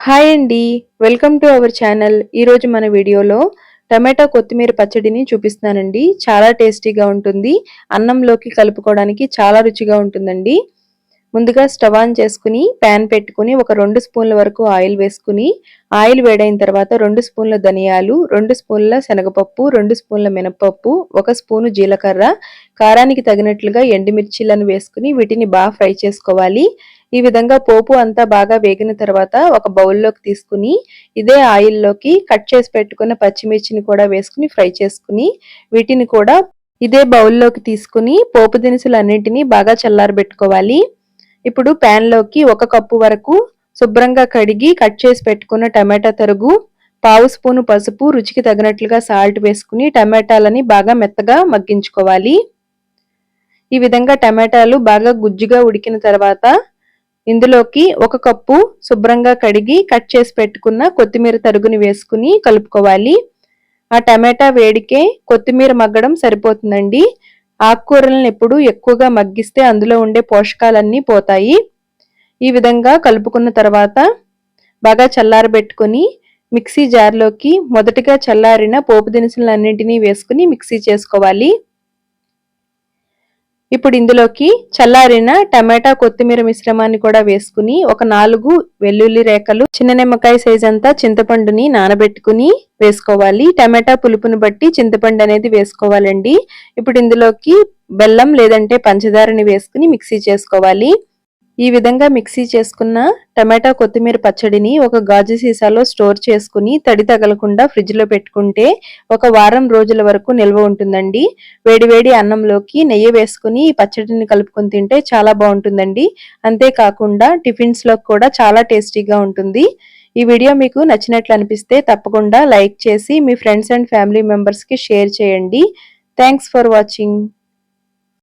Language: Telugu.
హాయ్ అండి. Welcome to our channel. ఈరోజు మన వీడియోలో టమాటా కొత్తిమీర పచ్చడిని చూపిస్తున్నానండి. చాలా టేస్టీగా ఉంటుంది. అన్నంలోకి కలుపుకోవడానికి చాలా రుచిగా ఉంటుందండి. ముందుగా స్టవ్ ఆన్ చేసుకుని ప్యాన్ పెట్టుకుని ఒక రెండు స్పూన్ల వరకు ఆయిల్ వేసుకుని ఆయిల్ వేడైన తర్వాత రెండు స్పూన్ల ధనియాలు రెండు స్పూన్ల శనగపప్పు రెండు స్పూన్ల మినపప్పు ఒక స్పూను జీలకర్ర కారానికి తగినట్లుగా ఎండుమిర్చిలను వేసుకుని వీటిని బాగా ఫ్రై చేసుకోవాలి. ఈ విధంగా పోపు అంతా బాగా వేగిన తర్వాత ఒక బౌల్లోకి తీసుకుని ఇదే ఆయిల్లోకి కట్ చేసి పెట్టుకున్న పచ్చిమిర్చిని కూడా వేసుకుని ఫ్రై చేసుకుని వీటిని కూడా ఇదే బౌల్లోకి తీసుకుని పోపు దినుసులు అన్నింటినీ బాగా చల్లారబెట్టుకోవాలి. ఇప్పుడు ప్యాన్లోకి ఒక కప్పు వరకు శుభ్రంగా కడిగి కట్ చేసి పెట్టుకున్న టమాటా తరుగు పావు స్పూను పసుపు రుచికి తగినట్లుగా సాల్ట్ వేసుకుని టమాటాలని బాగా మెత్తగా మగ్గించుకోవాలి. ఈ విధంగా టమాటాలు బాగా గుజ్జుగా ఉడికిన తర్వాత ఇందులోకి ఒక కప్పు శుభ్రంగా కడిగి కట్ చేసి పెట్టుకున్న కొత్తిమీర తరుగుని వేసుకుని కలుపుకోవాలి. ఆ టమాటా వేడికే కొత్తిమీర మగ్గడం సరిపోతుందండి. ఆకుకూరలను ఎప్పుడు ఎక్కువగా మగ్గిస్తే అందులో ఉండే పోషకాలన్నీ పోతాయి. ఈ విధంగా కలుపుకున్న తర్వాత బాగా చల్లారబెట్టుకొని మిక్సీ జార్లోకి మొదటిగా చల్లారిన పోపు దినుసులన్నింటినీ వేసుకుని మిక్సీ చేసుకోవాలి. ఇప్పుడు ఇందులోకి చల్లారిన టమాటా కొత్తిమీర మిశ్రమాన్ని కూడా వేసుకుని ఒక నాలుగు వెల్లుల్లి రేఖలు చిన్న నిమ్మకాయ సైజ్ అంతా చింతపండుని నానబెట్టుకుని వేసుకోవాలి. టమాటా పులుపుని బట్టి చింతపండు అనేది వేసుకోవాలండి. ఇప్పుడు ఇందులోకి బెల్లం లేదంటే పంచదారని వేసుకుని మిక్సీ చేసుకోవాలి. ఈ విధంగా మిక్సీ చేసుకున్న టమాటా కొత్తిమీర పచ్చడిని ఒక గాజు సీసాలో స్టోర్ చేసుకుని తడి తగలకుండా ఫ్రిడ్జ్లో పెట్టుకుంటే ఒక వారం రోజుల వరకు నిల్వ ఉంటుందండి. వేడివేడి అన్నంలోకి నెయ్యి వేసుకుని ఈ పచ్చడిని కలుపుకొని తింటే చాలా బాగుంటుందండి. అంతేకాకుండా టిఫిన్స్లో కూడా చాలా టేస్టీగా ఉంటుంది. ఈ వీడియో మీకు నచ్చినట్లు అనిపిస్తే తప్పకుండా లైక్ చేసి మీ ఫ్రెండ్స్ అండ్ ఫ్యామిలీ మెంబర్స్కి షేర్ చేయండి. Thanks for watching.